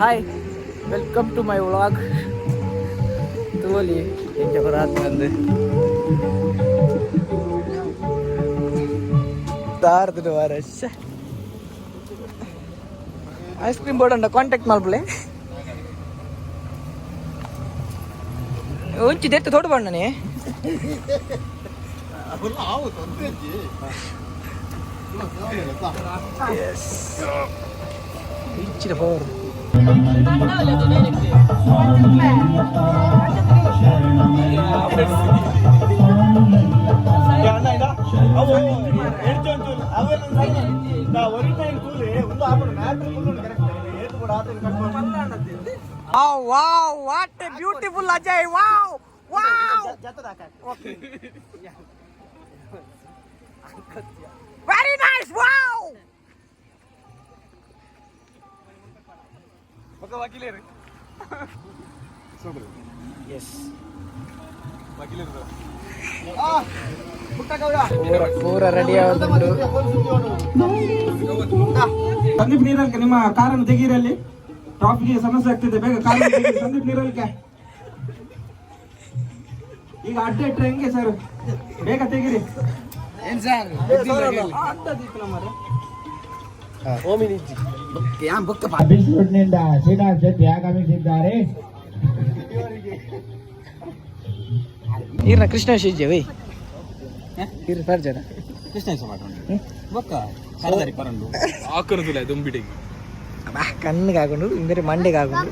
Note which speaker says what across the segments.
Speaker 1: hi welcome to my vlog ತೋಲಿ ಎಂಚ ಬರಾತ್ ಬಂದು ದಾರ್ದು ವಾರ ಐಸ್ ಕ್ರೀಮ್ ಬೋರ್ಡ್ ಉಂಟ ಕಾಂಟ್ಯಾಕ್ಟ್ ಮಾಡ್ಬಿಳೆ ಒಂಚಿ ದೆತ್ತು ತೋಡು ಬಣ್ಣನೆ Oh wow, what a beautiful Ajay! Wow! Wow! Very nice! Wow! Nice wow yes ಪೂರ ಪೂರ ರೆಡಿ ಆಗುದುಂಟು
Speaker 2: ಸಂದೀಪ್ ನೀರಲ್ಕೆ ನಿಮ್ಮ ಕಾರನ್ನು ತೆಗೀರಲ್ಲಿ? ಟ್ರಾಫಿಕ್ಗೆ ಸಮಸ್ಯೆ ಆಗ್ತಿದೆ ಬೇಗ ಕಾರನ್ನು ಸಂದೀಪ್ ನೀರಲ್ಕೆ. ಈಗ ಅಡ್ಡ ಇಟ್ಟರೆ ಹೆಂಗೆ ಸರ್ ಬೇಗ ತೆಗೀರಿ.
Speaker 3: ಬಿಲ್ಸ್ರೋಡ್ನಿಂದ ಶ್ರೀನಾಥ್ ಶೆಟ್ಟಿ ಆಗಮಿಸಿದ್ದಾರೆ.
Speaker 1: ಈರ್ನ ಕೃಷ್ಣ ಶಿಜ್ಜೆ ವೈ. ಈರ್ ಬರ್ಜನ ಬಾ ಕಣ್ಣಿಗೆ ಹಾಕೊಂಡು ಇಂದರೆ ಮಂಡೆಗೆ ಹಾಕೊಂಡು.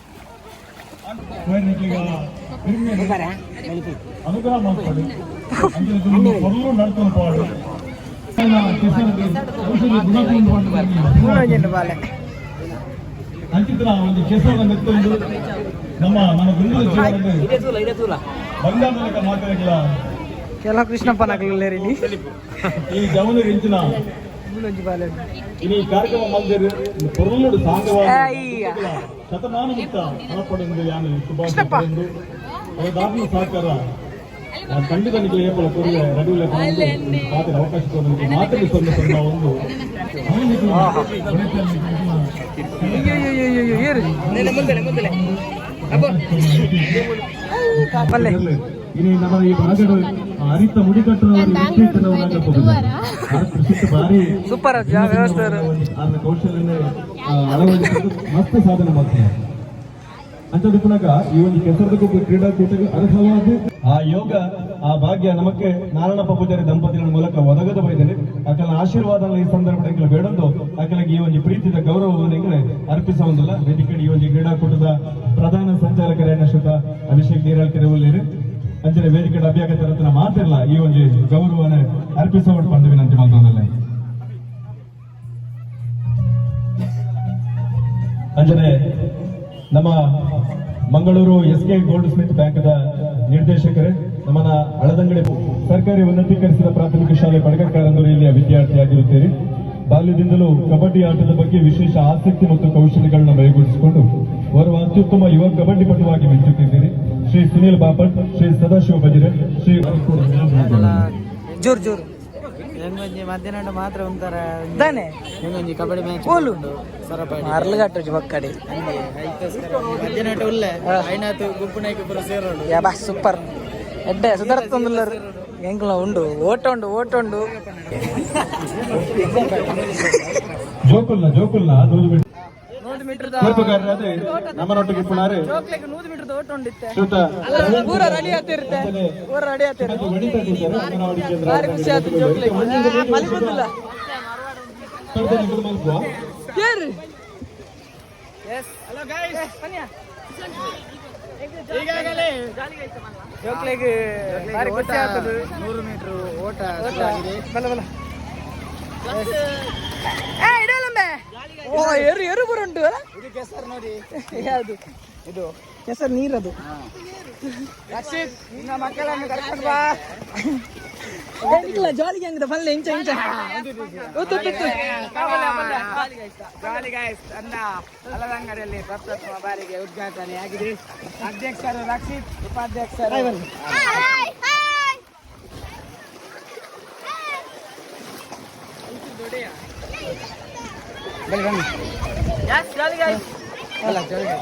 Speaker 4: అనుగ్రహం మాట్లాడు అందులో పొరలు నడుతున్న పాడు
Speaker 1: ಮೂರು ಬಾಲೆ
Speaker 4: ಅಂಚಿತ್ರ ಒಂದು ಕೆಸರ ನೆತ್ತೊಂದು ನಮ್ಮ మన గుండెల జీవనమే
Speaker 1: ಇದೇ ತೂಲ ಇದೇ ತೂಲ
Speaker 4: బంగామలక మాట్లాడగల இனி ಕಾರ್ಯಕ್ರಮ ಮಂದಿರ
Speaker 1: ಪೊರುಳುಡು
Speaker 4: ಸಾಂಗವಾಗಿ ಶತಮಾನವಿತ್ತ ಹಣಪಡೆಂದು ಯಾನು ಶುಭಾಶಯ ಪಡೆಂದು ಅವದಾತ್ಮ ಸಹಕಾರ ಖಂಡಿತ ನಿಮಗೆ ಏಪಲ ಕೊಡುವ ರಡುವಿಲ ಮಾತಿನ ಅವಕಾಶ ಕೊಡುವಂತೆ ಮಾತಿನ ಸೊನ್ನ ಸೊನ್ನ ಒಂದು ಇನಿ ನಮ್ಮ ಈ ಬರಗಡು ಅರಿತ ಮುಡಿಕಟ್ಟನವರು ಆ ಪ್ರಸಿದ್ಧ ಬಾರಿ
Speaker 1: ಸೂಪರ್ ವ್ಯವಸ್ಥೆ
Speaker 4: ಕೌಶಲ್ಯನೇ ಆ, ಅಳವಡಿಸಿದ್ದು ಮಸ್ತ್ ಸಾಧನೆ ಮಾಡ್ತಾರೆ. ಅಂಥದ್ದು ಪುನಃ ಈ ಒಂದು ಕೆಸರದಕ್ಕೂ ಕ್ರೀಡಾಕೂಟಕ್ಕೆ ಅರ್ಹವಾದ ಆ ಯೋಗ ಆ ಭಾಗ್ಯ ನಮಗೆ ನಾರಾಯಣಪ್ಪ ಪೂಜಾರಿ ದಂಪತಿಗಳ ಮೂಲಕ ಒದಗದ ಬೈದೇನೆ ಅಕಲ ಆಶೀರ್ವಾದ ಈ ಸಂದರ್ಭದಲ್ಲಿ ಬೇಡೊಂದು ಅಕಲಿಗೆ ಈ ಒಂದು ಪ್ರೀತಿದ ಗೌರವವನ್ನು ಅರ್ಪಿಸುವುದಿಲ್ಲ. ವೇದಿಕೆ ಈ ಒಂದು ಕ್ರೀಡಾಕೂಟದ ಪ್ರಧಾನ ಸಂಚಾಲಕರೇನ ಶ್ರುತ ಅಭಿಷೇಕ್ ನೀರಾಳ್ಕೆರೆ ಉಳ್ಳೇರು ಅಂಚನೆ ವೇದಿಕೆ ಅಭ್ಯಾಗತ ರತ್ನ ಮಾತಿರಲ್ಲ ಈ ಒಂದು ಗೌರವನ ಅರ್ಪಿಸೋಣ ಬಂದು ವಿನಂತಿ ಮಾಡ್ತೋದಲ್ಲ ಅಂಜನೆ ನಮ್ಮ Mangaluru S K gold Smith ಬ್ಯಾಂಕ್ದ ನಿರ್ದೇಶಕರೇ, ನಮ್ಮನ್ನ ಹಳದಂಗಡಿ ಸರ್ಕಾರಿ ಉನ್ನತೀಕರಿಸಿದ ಪ್ರಾಥಮಿಕ ಶಾಲೆ ಪಡಗಕಾರಂದೂರಿಯಲ್ಲಿಯ ವಿದ್ಯಾರ್ಥಿಯಾಗಿರುತ್ತೀರಿ. ಬಾಲ್ಯದಿಂದಲೂ ಕಬಡ್ಡಿ ಆಟದ ಬಗ್ಗೆ ವಿಶೇಷ ಆಸಕ್ತಿ ಮತ್ತು ಕೌಶಲ್ಯಗಳನ್ನ ಮೈಗೂಡಿಸಿಕೊಂಡು ಓರ್ವ ಅತ್ಯುತ್ತಮ ಯುವ ಕಬಡ್ಡಿ ಪಟುವಾಗಿ ಮೆಚ್ಚುತ್ತಿದ್ದೀರಿ. ಶ್ರೀ ಸುನೀಲ್ ಬಾಪಟ್ ಶ್ರೀ ಸದಾಶಿವ ಬಜಿರೆ ಶ್ರೀ
Speaker 1: ಜೋರ್ ಜೋರ್.
Speaker 5: ಹೆಂಗೊಂಜಿ ಮಧ್ಯಾಹ್ನ ಮಾತ್ರ ಒಂಥರ
Speaker 1: ತಾನೆ?
Speaker 5: ಹೆಂಗೊಂಜಿ ಕಬಡ್ಡಿ ಮ್ಯಾಚ್
Speaker 1: ಓಲು
Speaker 5: ಸರಪಾಡಿ.
Speaker 1: ಅರ್ಲಗಟ್ಟು ಬಕ್ಕಡೆ
Speaker 5: ಮಧ್ಯಾಹ್ನ ಉಳ್ಳೆ ಐನಾತು ಗುಂಪು ನಾಯ್ಕ
Speaker 1: ಯಾ ಸೂಪರ್ ಎಡ್ಡೆ ಸುಧಾರಿಸ್ತೊಂದುಲ್ಲರು ಎಂಕ್ಲ ಉಂಡು ಓಟ ಉಂಡು ಓಟ ಉಂಡು
Speaker 4: ಜೋಕುಲ್ನ ಜೋಕುಲ್ನ ನೂರು ಮೀಟರ್
Speaker 1: ಮೀಟರ್
Speaker 4: ನಮ್ಮನೊಟ್ಟಿಗೆ
Speaker 1: ನೂರು ಪೂರ ರೆಡಿ ಆಗ್ತಿರುತ್ತೆ ಪೂರ ರೆಡಿ ಆಗ್ತಿರುತ್ತೆ ಭಾರಿ ಖುಷಿ ಆಯ್ತು ಜೋಕ್ಲೆಗ್ ಮಲಿ ಬಂದಿಲ್ಲ
Speaker 4: ಸ್ಪರ್ಧೆ ನಿಗದಿ ಮಲ್ಪುವ
Speaker 1: ಏರು ಎಸ್ ಹಲೋ ಬನ್ನಿ
Speaker 5: ಈಗಾಗಲೇ
Speaker 1: ಜೋಕ್ಲೆಗ್ ಭಾರಿ ಖುಷಿ ಆಗ್ತದೆ.
Speaker 5: ನೂರು ಮೀಟರ್ ಓಟ
Speaker 1: ಬಲ ಬಲ. ಇಡಲಂಬೆ ಓ ಎರು ಎರು ಬರುಂಟು.
Speaker 5: ಇದು ಕೆಸರು ನೋಡಿ.
Speaker 1: ಯಾವುದು?
Speaker 5: ಇದು.
Speaker 1: ಕೆಸರು ನೀರದು.
Speaker 5: ರಕ್ಷಿತ್ ನಿನ್ನ ಮಕ್ಕಳನ್ನು ಕರ್ಕೊಂಡು ಬಾ.
Speaker 1: ಏನಿಲ್ಲ ಜಾಲಿಗೆ ಹಂಗದ? ಬಲ್ಲೆ ಇಂಚ ಇಂಚ ಉತ್ತು.
Speaker 5: ಜಾಲಿ ಗಾಯ್ಸ್ ನನ್ನ ಅಲದಂಗಡಿಯಲ್ಲಿ ಪ್ರಪ್ರಥಮ ಬಾರಿಗೆ ಉದ್ಘಾಟನೆ ಆಗಿದೆ. ಅಧ್ಯಕ್ಷರು ರಕ್ಷಿತ್ ಉಪಾಧ್ಯಕ್ಷರು ಬನ್ನಿ. ಬನ್ನಿ ಅಲ್ಲ ಜಾಲಿ guys.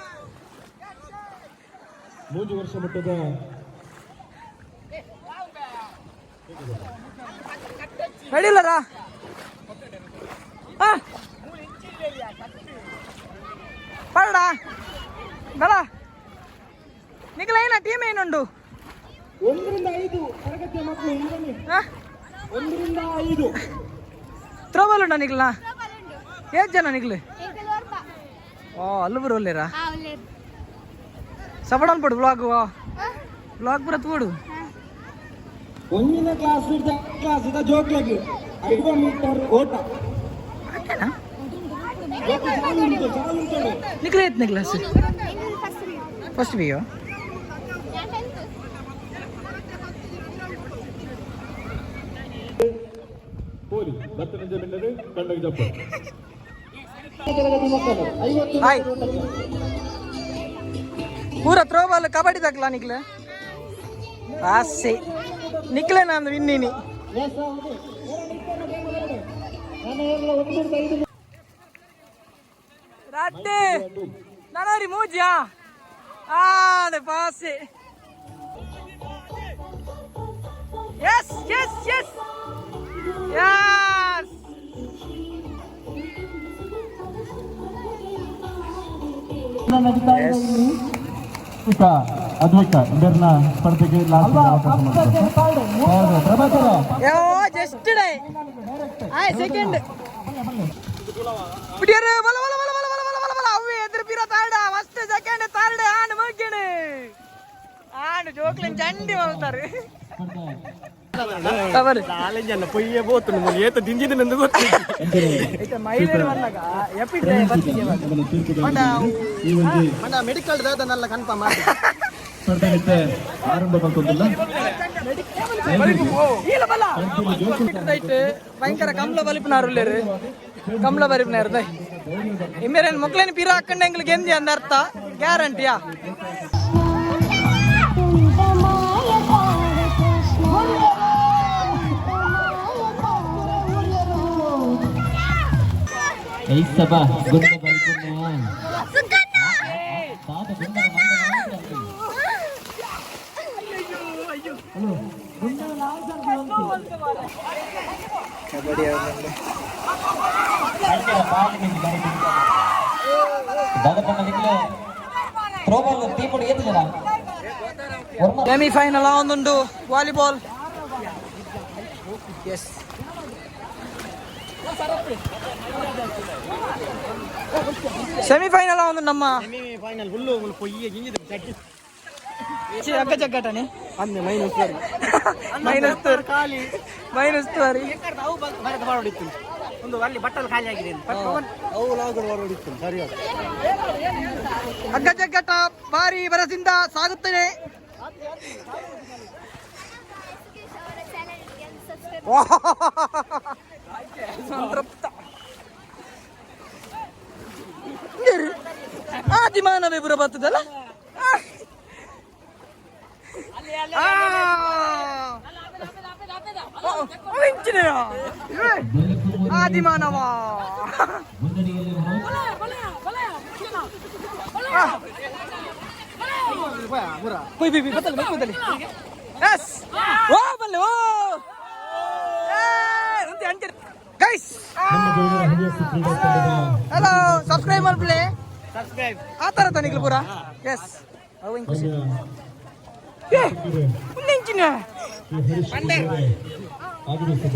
Speaker 4: ಮೂರು ವರ್ಷ ಮಟ್ಟದ
Speaker 1: ನಡೀಲರ పడడా బల మిగిలిన ಟೀಮ್ ఏనుండు
Speaker 2: ಒಂದರಿಂದ ಐದು ತರಗತಿಯ ಮಕ್ಕಳು ಒಂದರಿಂದ ಐದು.
Speaker 1: ತ್ರೋಬಲ್ ಉಂಡ ನಿಗ್ಲ ಏಜ್ ಜನ ನಿಗ್ಲು ಓ ಅಲ್ಲೂ ಬರೋಲ್ಲೇರಾ ಸವಡನ್ ಬಿಡು ವ್ಲಾಗ್ ವ್ಲಾಗ್ ಬರತ್ ಬಿಡು
Speaker 2: ಒಂದಿನ ಕ್ಲಾಸ್ ಇದ್ದ ಕ್ಲಾಸ್ ಇದ್ದ ಜೋಕ್ಲಾಗಿ ಐದು ಮೀಟರ್ ಓಟ
Speaker 1: ನಿಕ್ರೆ ಎತ್ತನೇ ಕ್ಲಾಸ್ ಫಸ್ಟ್ ಬಿ
Speaker 4: ಕೋರಿ ಭತ್ತ ನಿಜ ಬಿಟ್ಟರೆ ಕಣ್ಣಗೆ ಜಪ್ಪ
Speaker 1: ಐವತ್ತು ಪೂರ ತ್ರೋಬಾಲ್ ಕಬಡ್ಡಿ ತಕ್ಕಲ ನಿಕ್ಲೆ ಆಸೆ ನಿಕ್ಲೆ ನಾನು ವಿನ್ನೀನಿ ರಡ್ಡೆ ನನರಿ ಮೂಜ್ಯಾ ಆಡೆ ಪಾಸೆ ಎಸ್ ಎಸ್ ಎಸ್ ಯಸ್
Speaker 4: ಇತ ಅದ್ವೈತ ಇಬ್ಬರನ್ನ ಸ್ಪರ್ಧೆಗೆ ಲಾಸ್ಟ್ ಹೌದು ಪ್ರಭಾಕರ.
Speaker 1: ಯೋ ಜಸ್ಟ್ ಡೇ. ಆಯ್ ಸೆಕೆಂಡ್ ಬಿಡಿಯರು ಬಲ ಬಲ ಬಲ ಬಲ ಬಲ ಬಲ ಬಲ ಬಲ. ಅವ್ವೆ ಎದುರು ಪಿರ ತಾಡ ಫಸ್ಟ್ ಸೆಕೆಂಡ್ ಥರ್ಡ್ ಆಂಡ್ ಮುಗಿಣೆ ಆಂಡ್ ಜೋಕ್ಲಿನ್ ಚಂಡಿ ಮಾಡ್ತಾರೆ
Speaker 5: ఎవరు
Speaker 1: కాలేజ్ అన్న పొయ్యే పోతుంది మనం
Speaker 3: ఏత దించింది
Speaker 5: ఎందుకు ಮೆಡಿಕಲ್ ದಾದನಲ್ಲ ಕನ್ಫರ್ಮ್
Speaker 3: ಸ್ಪರ್ಧೆ ಆರಂಭ
Speaker 1: ಬಂತಂದಿಲ್ಲ ಭಯಂಕರ ಕಮಲ ಬಲಿಪಿನಾರು ಕಮಲ ಬಲಿಪಿನಾರು ಇಮ್ಮೇರೇನು ಮಕ್ಕಳೇನು ಪಿರ ಹಾಕೊಂಡೆ ಎಂಗ್ಲಿಗೆ ಎಂದಿ ಅಂದ ಅರ್ಥ? ಗ್ಯಾರಂಟಿಯಾ
Speaker 6: Isa final Good na
Speaker 1: Suka na yan. Na! Semifinal ಒಂದು ನಮ್ಮ
Speaker 5: ಫೈನಲ್ ಹುಲ್ಲು ಒಂದು ಗಿಂಜಿದ ಅಂದೆ ಮೈನಸ್
Speaker 1: ಮೈನಸ್ ತೋರಿ
Speaker 5: ಖಾಲಿ.
Speaker 1: ಮೈನಸ್ ತೋರಿ
Speaker 5: ಅವು ಬರದ ಬಾರೋಡಿತ್ತು ಒಂದು ಅಲ್ಲಿ ಬಟ್ಟಲು ಖಾಲಿ ಆಗಿದೆ ಅವು ಲಾಗರು ಬಾರೋಡಿತ್ತು ಸರಿ
Speaker 1: ಅಗ್ಗ ಜಗ್ಗಾಟ ಭಾರಿ ಬರದಿಂದ ಸಾಗುತ್ತೇನೆ ಸಂತೃಪ್ತ ಬರ್ತದಲ್ಲ ಆದಿಮಾನವ ಕೊಯ್ ಬಿಬಿ ಬತ್ತಲ್ಲ ಬೇಕು ಬತ್ತಲ್ಲಿ ಎಸ್ ಓ ಬಲ್ಲೆ ಓ ಗೈಸ್ ಹಲೋ ಸಬ್ಸ್ಕ್ರೈಬ್
Speaker 5: ಮಾಡ್ಬಿಡಿ
Speaker 1: ಆ ಥರ ತಾನಿಗ್ಲು ಪೂರ? ಎಸ್ ಅವು ಹಿಂಗ್ ಖುಷಿ ಏ ಮುಂದಿಂಚಿನ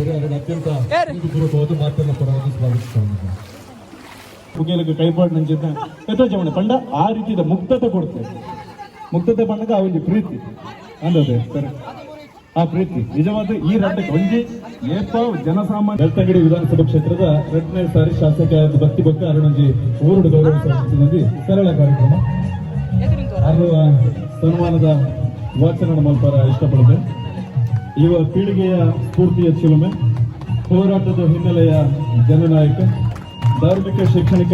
Speaker 4: ಅದನ್ನು ಅತ್ಯಂತ? ಪೂರ್ವಕವಾದ ಮಾತನ್ನ ಕೈಪಾಡು ನಂಚಿದ್ದ ಪಂಡ ಆ ರೀತಿಯ ಮುಕ್ತತೆ ಕೊಡ್ತೇವೆ ಮುಕ್ತತೆ ಪಂಡಗ ಆ ಒಂದು ಪ್ರೀತಿ. ಅಂದದೆ ಸರಿ ಆ ಪ್ರೀತಿ, ನಿಜವಾದ ಈ ರಡ್ಡಕ್ಕೆ ಒಂದೇ ಜನಸಾಮಾನ್ಯ ಬೆಳ್ತಂಗಡಿ ವಿಧಾನಸಭಾ ಕ್ಷೇತ್ರದ ಎರಡನೇ ಸಾರಿ ಶಾಸಕ ಭಕ್ತಿ ಭಕ್ತ ಅರುಣಜಿ ಊರುಡು ಗೌರವ ಸಲ್ಲಿಸಿದಂತೆ ಸರಳ ಕಾರ್ಯಕ್ರಮ. ಅರುವ ಸನ್ಮಾನದ ವಾಚನ ಮಲ್ಪರ ಇಷ್ಟಪಡುತ್ತೆ ಯುವ ಪೀಳಿಗೆಯ ಸ್ಫೂರ್ತಿಯ ಚಿಲುಮೆ, ಹೋರಾಟದ ಹಿನ್ನೆಲೆಯ ಜನನಾಯಕ, ಧಾರ್ಮಿಕ, ಶೈಕ್ಷಣಿಕ,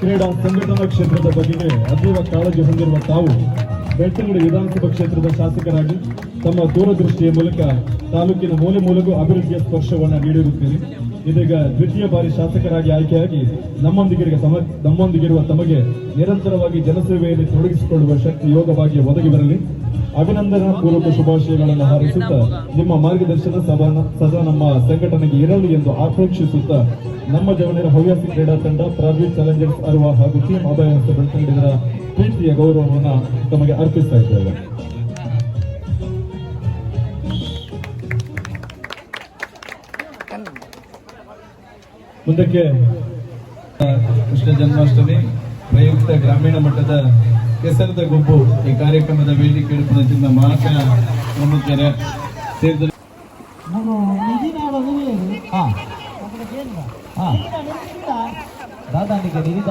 Speaker 4: ಕ್ರೀಡಾ ಸಂಘಟನಾ ಕ್ಷೇತ್ರದ ಬಗೆಗೆ ಅತೀವ ಕಾಳಜಿ ಹೊಂದಿರುವ ತಾವು ಬೆಳ್ತಂಗಡಿ ವಿಧಾನಸಭಾ ಕ್ಷೇತ್ರದ ಶಾಸಕರಾಗಿ ತಮ್ಮ ದೂರದೃಷ್ಟಿಯ ಮೂಲಕ ತಾಲೂಕಿನ ಮೂಲೆ ಮೂಲೆಗೂ ಅಭಿವೃದ್ಧಿಯ ಸ್ಪರ್ಶವನ್ನು ನೀಡಿರುತ್ತೇನೆ. ಇದೀಗ ದ್ವಿತೀಯ ಬಾರಿ ಶಾಸಕರಾಗಿ ಆಯ್ಕೆಯಾಗಿ ನಮ್ಮೊಂದಿಗಿರುವ ತಮ, ನಮ್ಮೊಂದಿಗಿರುವ ತಮಗೆ ನಿರಂತರವಾಗಿ ಜನಸೇವೆಯಲ್ಲಿ ತೊಡಗಿಸಿಕೊಳ್ಳುವ ಶಕ್ತಿ ಯೋಗವಾಗಿ ಒದಗಿ ಬರಲಿ. ಅಭಿನಂದನಾ ಪೂರ್ವಕ ಶುಭಾಶಯಗಳನ್ನು ಹಾರಿಸುತ್ತಾ ನಿಮ್ಮ ಮಾರ್ಗದರ್ಶನ ಸಭಾ ಸದಾ ನಮ್ಮ ಸಂಘಟನೆಗೆ ಇರಲಿ ಎಂದು ಆಕಾಂಕ್ಷಿಸುತ್ತಾ ನಮ್ಮ ಜವನರ ಹವ್ಯಾಸಿ ಕ್ರೀಡಾ ತಂಡ ಪ್ರಾಜೆಕ್ಟ್ ಚಾಲೆಂಜರ್ಸ್ ಅರುವ ಹಾಗೂ ಟೀಮ್ ಅಭಯ ಬೆಳ್ತಂಗಡಿಗರ ಪ್ರೀತಿಯ ಗೌರವವನ್ನು ತಮಗೆ ಅರ್ಪಿಸ್ತಾ ಇದ್ದೇವೆ. ಮುಂದಕ್ಕೆ
Speaker 3: ಕೃಷ್ಣ ಜನ್ಮಾಷ್ಟಮಿ ಪ್ರಯುಕ್ತ ಗ್ರಾಮೀಣ ಮಟ್ಟದ ಕೆಸರದ ಗುಂಪು ಈ ಕಾರ್ಯಕ್ರಮದ ವೇದಿಕೆ ಇಡುವುದರಿಂದ ಮಾತ್ರ ಪ್ರಮುಖರ ಸೇರಿದ
Speaker 6: ಹಾ. ಹಾ. ದಾದಾನಿಗೆ ನಿಧಿ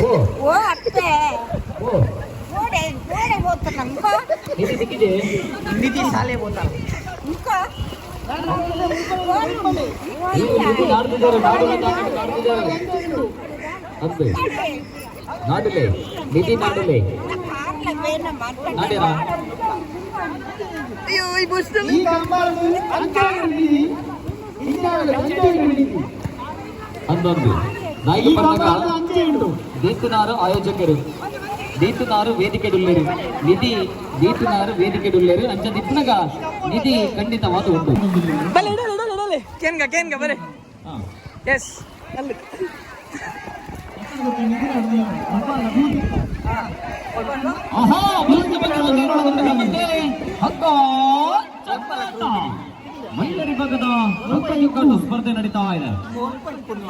Speaker 6: 뭐? 뭐 어때? 뭐? 뭐래 뭐래
Speaker 1: 못하나
Speaker 6: 이거?
Speaker 7: 니들 새끼지? 니들
Speaker 6: 살래
Speaker 1: 못하나
Speaker 6: 이거? 이거 이거 나르는 사람
Speaker 7: 나르는
Speaker 6: 사람 나르는 사람 안돼 나들래 니들 나들래 나대라
Speaker 1: ಅಯ್ಯೋ ಈ ಬಸ್
Speaker 6: ಈ ಕಂಬಾರದು ಅಂತ ಹೇಳಿ ಇಲ್ಲ ಅಂತ ಹೇಳಿ ಹನ್ನೊಂದು ನಾಯಿಗೆ ಬಂದಾಗ ದೀತುನಾರು ಆಯೋಜಕರು ದೀತುನಾರು ವೇದಿಕೆ ಡುಲ್ಲೇರು ನಿಧಿ ದೀತುನಾರು ವೇದಿಕೆ ಡುಲ್ಲೇರು ಅಂಚ ದಿಪ್ಪನಗ ನಿಧಿ ಖಂಡಿತವಾದ ಉಂಟು
Speaker 1: ಬಲೆ ಇಡಲಿ ಇಡಲಿ ಇಡಲಿ ಕೇನ್ಗ ಕೇನ್ಗ ಬರೆ ಎಸ್ ಅಲ್ಲಿ
Speaker 6: ಆಹಾ ಬಂತು ಬಂತು ಬಂತು ಬಂತು ಹಕ್ಕ ಚಪ್ಪಲಾಟ ಮಹಿಳೆಯರ ಭಾಗದ ಮುಖ ಯುಗಾಟ ಸ್ಪರ್ಧೆ ನಡೀತಾ ಇದೆ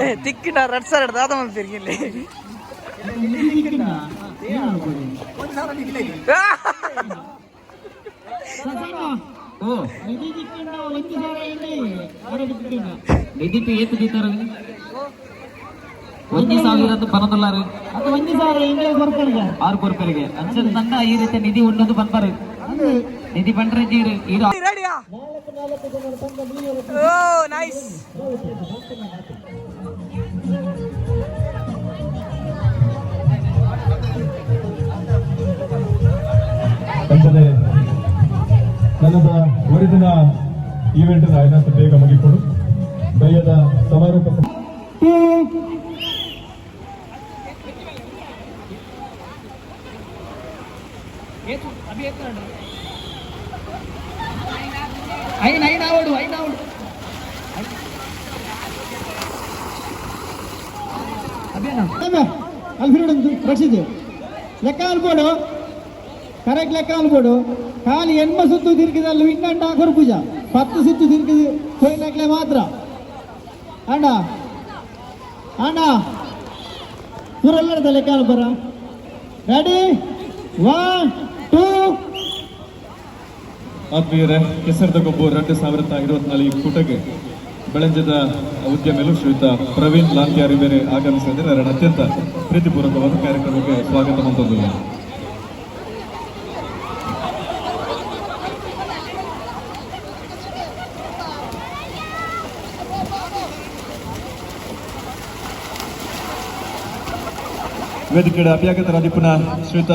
Speaker 1: ಏ ತಿಕ್ಕಿನ ರಡ್ ಸರ್ ದಾದ ಮಂದಿ ತಿರ್ಗಿಲ್ಲಿ
Speaker 6: ಓ ನಿಧಿಪಿ ಏತು ದೀತಾರ ಒಂದು ಸಾವಿರದ ಪನ್ನೊಂದಲ್ಲಾರು ಅದು ಒಂದು ಸಾವಿರ ಇಂಡಿಯಾ ಬರ್ಕರಿಗೆ ಆರು ಬರ್ಕರಿಗೆ ಅಂಚನ್ ತಂಡ ಈ ರೀತಿ ನಿಧಿ ಉಣ್ಣದು ಬಂದ್ಬಾರು ನಿಧಿ ಬಂಡ್ರೆ ಜೀರು ಇದು
Speaker 1: ರೆಡಿಯಾ ಓ ನೈಸ್
Speaker 4: ನನ್ನದ ಒರಿಜಿನ ಈವೆಂಟ್ ಆಯ್ತು ಬೇಗ ಮುಗಿಕೊಡು ಬಯ್ಯದ ಸಮಾರೋಪ.
Speaker 6: ಐನ್ ಐನ್ ಆವಡು ಐನ್ ಆವಡು
Speaker 8: అల్ఫ్రెడ్ రక్షిత్ లెక్క అల్పోడు కరెక్ట్ లెక్క అల్పోడు కానీ ఎన్మ సుత్తు తిరిగిదల్లు విన్నంట ఆఖరు పూజ పత్తు సుత్తు తిరిగి పోయినట్లే మాత్ర అండ అండ ಪೂರಲ್ಲದ ಲೆಕ್ಕ ಅಲ್ಬರ ರೆಡಿ ಒನ್ ಟೂ
Speaker 4: ಆತ್ಮೀಯರೇ, ಕೆಸರದ ಗೊಬ್ಬು ಎರಡು ಸಾವಿರದ ಇರುವತ್ನಾಲ್ಕು ಕೂಟಕ್ಕೆ ಬೆಳಂಜದ ಉದ್ಯಮಿಗಳು ಶ್ರೀಯುತ ಪ್ರವೀಣ್ ಲಾಂತ್ಯಾರಿ ಬೇರೆ ಆಗಮಿಸಿದರೆ ಎರಡು ಅತ್ಯಂತ ಪ್ರೀತಿಪೂರ್ವಕವಾದ ಕಾರ್ಯಕ್ರಮಕ್ಕೆ ಸ್ವಾಗತ ಹೊಂದಿಲ್ಲ ವೇದಿಕೆಯ ಅಭ್ಯಾಗತರಾದಿಪುನ ಶ್ರೀಯುತ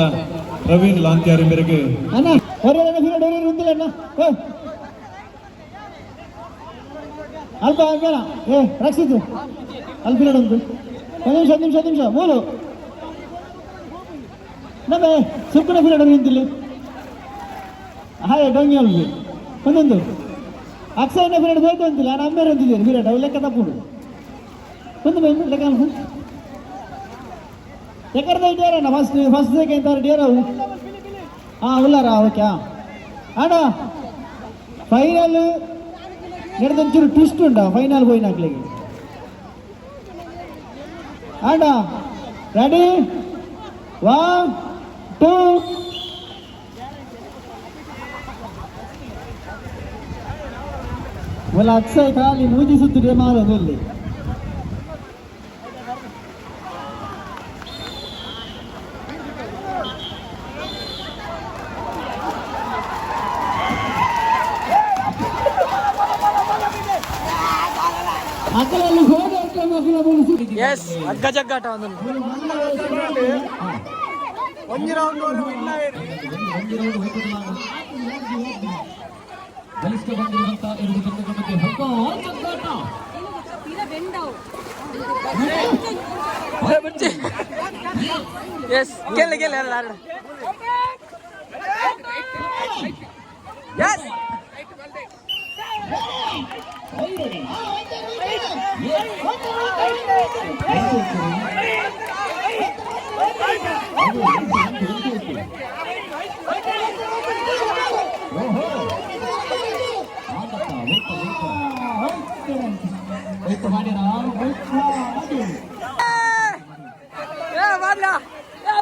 Speaker 8: ಹೊರಗಡೆ ಫಿರಡ್ ಹೊರಗಡೆ ಉಂದಿಲ್ಲ ಅಣ್ಣ. ಓ ಅಲ್ಪ ಬೇಡ ಏ, ರಕ್ಷಿತು. ಅಲ್ಪ ಒಂದು. ನಿಮಿಷ ಒಂದು ನಿಮಿಷ ನಿಮಿಷ. ಮೂಲು ನಮ್ಮ ಸುಕ್ಕನ ಫಿರಡ್ ನಿಂತಿಲ್ಲಿ. ಹಾಯ್ ಡೊಂಗಿ ಅವ್ರಿಗೆ ಒಂದೊಂದು. ಅಕ್ಷಯನ ಬಿರಾಡ್ ಬೇಕು ಅಂತಿಲ್ಲ. ನಾನು ಅಮ್ಮೇರು ಅಂತಿದ್ದೇನೆ ಬಿರಾಡ್ ಅವು ಲೆಕ್ಕ ತಪ್ಪು ಒಂದು ಲೆಕ್ಕ ಎಕರ್ದ ಇಟ್ಟಿಯಾರಣ್ಣ first first second third year ಅವು ಹಾಂ ಉಲ್ಲಾರ ಓಕೆ ಅಣ್ಣ ಫೈನಲ್ ನಡೆದೊಂಚೂರು ಟ್ವಿಸ್ಟ್ ಉಂಟಾ ಫೈನಲ್ ಹೋಯ್ನ ಹಾಕ್ಲಿಕ್ಕೆ ಅಣ್ಣ ರೆಡಿ ಒನ್ ಟೂ ಒಲ್ಲ ಅಕ್ಷಯ್ ಖಾಲಿ ಮೂಜಿ ಸುತ್ತಿದೆ ಮಾಡೋದಲ್ಲಿ
Speaker 1: ಎಸ್ ಹಗ್ಗ ಜಗ್ಗಾಟ ಒಂದು
Speaker 6: ಬಲಿಷ್ಠ ಬಂದಿರುವಂತ ಎರಡು ತಂಡಗಳ ಮಧ್ಯೆ ಹಗ್ಗ ಜಗ್ಗಾಟ
Speaker 1: ಎಸ್ ಗೆಲ್ಲ ಗೆಲ್ಲ ಎಲ್ಲ ಎಸ್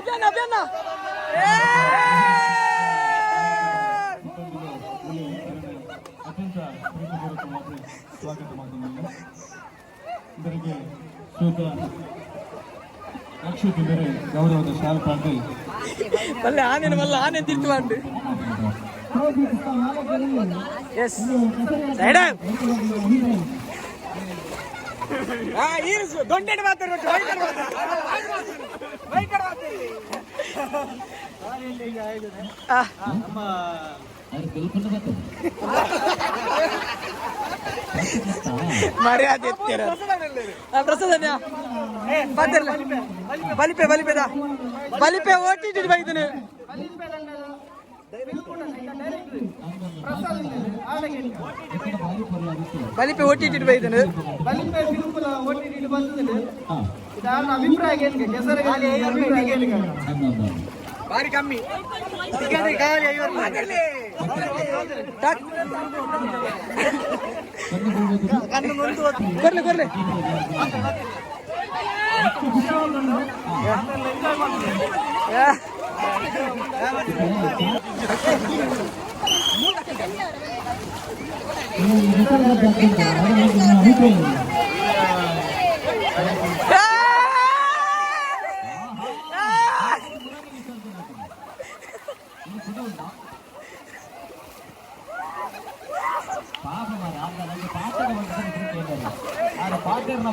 Speaker 4: Viena, Viena! É! ಬೇರೆ ಗೌರವದ ಪಾಟೀಲ್
Speaker 1: ಮಲ್ಲ ಆನೆ ಮಲ್ಲ ಆನೆ ಎಸ್ ಸೈಡ್ ದೊಡ್ಡ ಮಾತಾಡ್ಬೇಕು ಮರ್ಯಾದೆ ಪ್ರಸಾದನ್ಯ ಬರ್ತಿರ್ಲ ಬಲಿಪೆ ಬಲಿಪೆದ ಬಲಿಪೆ ಓಟಿಟಿ ಬೈದನು ಬಲಿಪೆ ಓಟಿಟಿ ಬೈದನು
Speaker 8: ಬಲಿಪೆ ಸಿಂಪಲ್ ಒಟ್ಟಿಗೆ ಬಂದಿದೆ ಇದಾದ ಅಭಿಪ್ರಾಯ ಏನಿಗೆ ಕೆಸರಿಗೆ ಅಭಿಪ್ರಾಯ ಏನಿಗೆ
Speaker 1: ಬಾರಿ ಕಮ್ಮಿ ಕೊರ್ಲಿ ಕೊರ್ಲಿ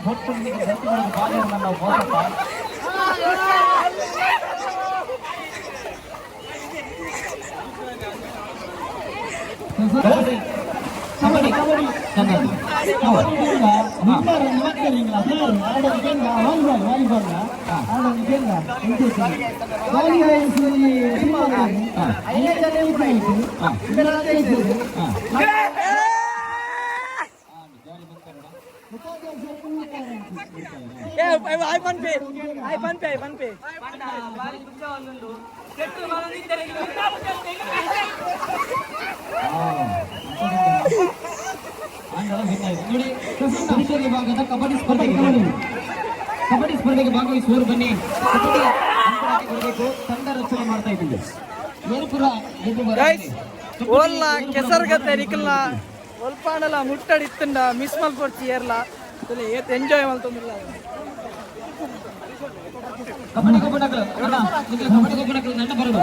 Speaker 6: பொறுத்திருந்து செத்துக்கிறது பாஜக நம்ம போகிறப்பா கபடி கபடி
Speaker 1: வாலிபால் வாலிபால் ಐ ಪನ್ ಪೇ ಐ ಪನ್ ಪೇ ಐ ಪನ್ ಪೇ
Speaker 6: ನೋಡಿ ವಿಭಾಗದ ಕಬಡ್ಡಿ ಸ್ಪರ್ಧೆಗೆ ಕಬಡ್ಡಿ ಸ್ಪರ್ಧೆಗೆ ಭಾಗವಹಿಸುವವರು ಬನ್ನಿ ತಂಡ ರಚನೆ ಮಾಡ್ತಾ ಇದ್ದೀವಿ
Speaker 1: ಕೆಸರ್ಗತ್ತೆ ನಿಕಲ್ನ ಒಲ್ಪಾಡಲ ಮುಟ್ಟಡಿತ್ತಂಡ ಮಿಸ್ ಏತ್ ಎಂಜಾಯ್ ಮಲ್ತೊಂದಿಲ್ಲ
Speaker 6: ಕಬಡ್ಡಿ ಕಬಡ್ಡಿ ಅಣ್ಣ, ನಿಮಗೆ ಕಬಡ್ಡಿ ಕಬಡ್ಡಗಳು ನನ್ನ ಬರೋದು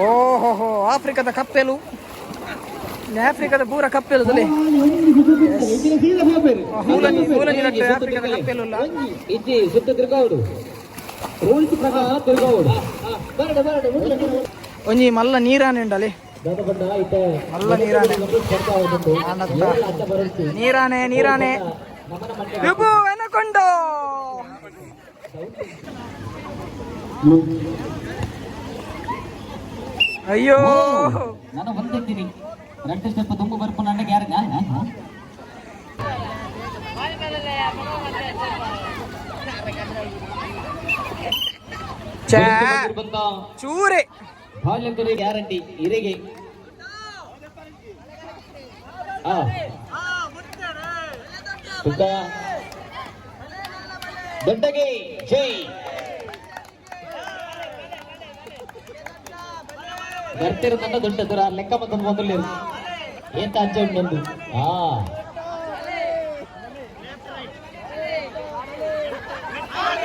Speaker 1: ಓಹೋ ಆಫ್ರಿಕಾದ ಕಪ್ಪೆಲು. ಆಫ್ರಿಕಾದ ಪೂರ ಕಪ್ಪೆಲು ತಲೆ ಆಫ್ರಿಕಾದ ಕಪ್ಪೆಲು ಇಲ್ಲ
Speaker 6: ಇಜ್ಜಿ ಸುತ್ತ ತಿರ್ಗಾವಡು ರೂಲ್ಸ್ ಪ್ರಕಾರ ತಿರ್ಗಾವಡು ಬರಡು ಬರಡು
Speaker 1: ಒಂಜಿ ಮಲ್ಲ ನೀರಾನೆ ಉಂಡಲೆ ನೀರಾನೆ ನೀರಾನೆ ವಿಭು ಎನಕೊಂಡು. ಅಯ್ಯೋ.
Speaker 6: ನಾನು ಬಂದಿದ್ದೀನಿ ರೆಡ್ ಸ್ಟೆಪ್ ತುಂಬ ಬರ್ಕೊಂಡು ನನ್ನ ಯಾರು?
Speaker 1: ಛೇ. ಚೂರೆ.
Speaker 6: ಬಾಲ್ಯಂತರು ಗ್ಯಾರಂಟಿ ಇರಿಗೆ. ದೊಡ್ಡಗೆ ಜೈ. ಬರ್ತಿರೋ ನನ್ನ ದೊಡ್ಡ ದೂರ ಲೆಕ್ಕ ಮತ್ತೊಂದು ಮೊದಲು ಎಂತ ಅಂಚೆ ಉಂಟೊಂದು ಆ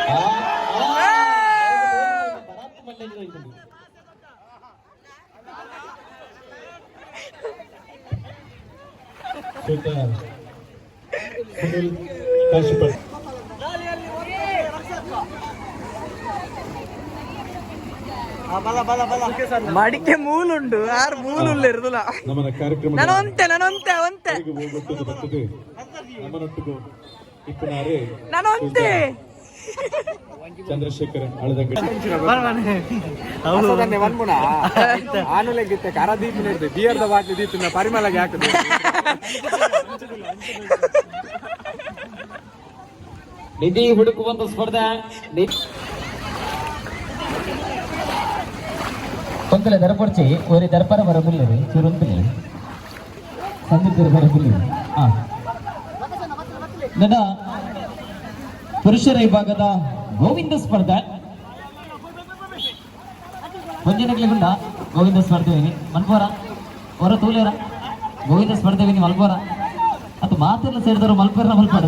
Speaker 6: ಆ, ಆ. ಬರಾತ್ ಮಂಡ್ಯದ ಹೋಯ್ತು.
Speaker 4: ಶ್ರೀಯುತ ಸುನಿಲ್ ಕಾಶಿಪಟ್
Speaker 1: ಮಡಿಕೆ ಮೂಲುಂಡು ಯಾರು ಮೂಲುಲ್ಲ ಇರುದಿಲ್ಲ.
Speaker 4: ನಾನೊಂತೆ ನಾನೊಂತೆ
Speaker 1: ನನೊಂತೆ ನನೊಂತೆ ಒಂತೆ ನಾನೊಂತೆ
Speaker 4: ಚಂದ್ರಶೇಖರ್ ಅಳದಂಗಡಿ.
Speaker 5: ಆನುಲೆ ಗಿತ್ತೆ ಕರ ದೀಪ ನೀಡ್ದೆ ಬಿಯರ್ದ ಬಾಟ್ಲಿ ದೀಪ ಪರಿಮಳಗೆ ಹಾಕುದು.
Speaker 6: ನಿಧಿ ಹುಡುಕುವಂತ ಸ್ಪರ್ಧೆ. ನಿ- ಕೊಂಕಲ ದರಪಡ್ಚಿ ഒരു ದರ್ಪರ ಬರಬುಲ್ಲರು ಚುರುಂತಿಲ್ಲ ಸಂದಿದ್ದರು ಬರಬುಲ್ಲರು ಆ ನನ್ನ ಪುರುಷರ ವಿಭಾಗದ ಗೋವಿಂದ ಸ್ಪರ್ಧೆ ಮುಂದಿನಗ್ಲಿ ಗುಂಡ ಗೋವಿಂದ ಸ್ಪರ್ಧೆ ವಿನಿ ಮಲ್ಪೋರ ಹೊರ ತೂಲೇರ ಗೋವಿಂದ ಸ್ಪರ್ಧೆ ವಿನಿ ಮಲ್ಪೋರ ಅದು ಮಾತೆಲ್ಲ ಸೇರಿದವರು ಮಲ್ಪೋರ ಮಲ್ಪಾಡ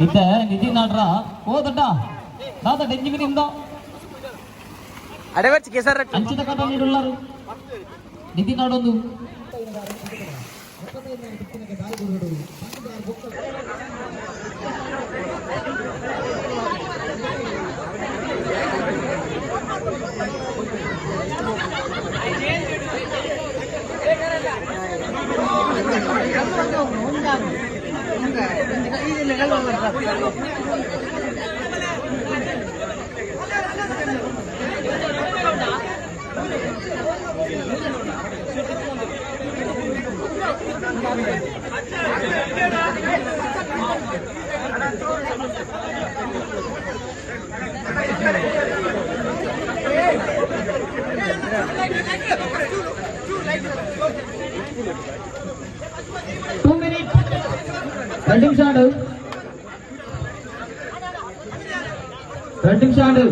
Speaker 6: ಇದ್ದ ನಿಧಿ ನಾಡ್ರ ಓ ದೊಡ್ಡ ದಾದ ಡೆಂಜಿಮಿ ನಿಮ್ದು
Speaker 1: ಅಡೆವರ್ಚಿ ಕೆಸರ
Speaker 6: ಅಂಚಿತ ಕಟ ನೀಡುಳ್ಳಾರು ನಿಧಿ ನಾಡೊಂದು టూ మినిట్ రెండు నిమిషాలు రెండు నిమిషాలు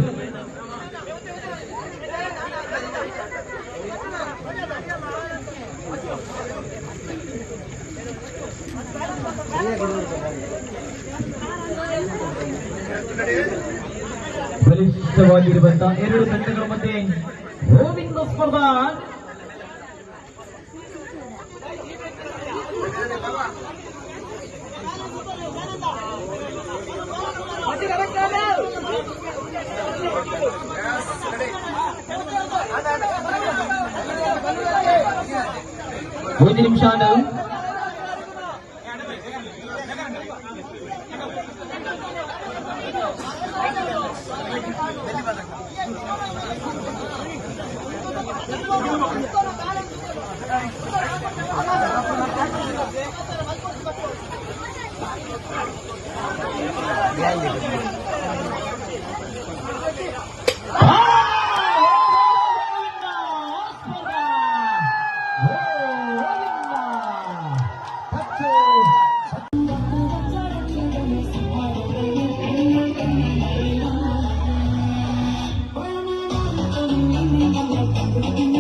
Speaker 6: ಒಂದು ನಿಮಿಷ ನಾವು I'm not
Speaker 7: going.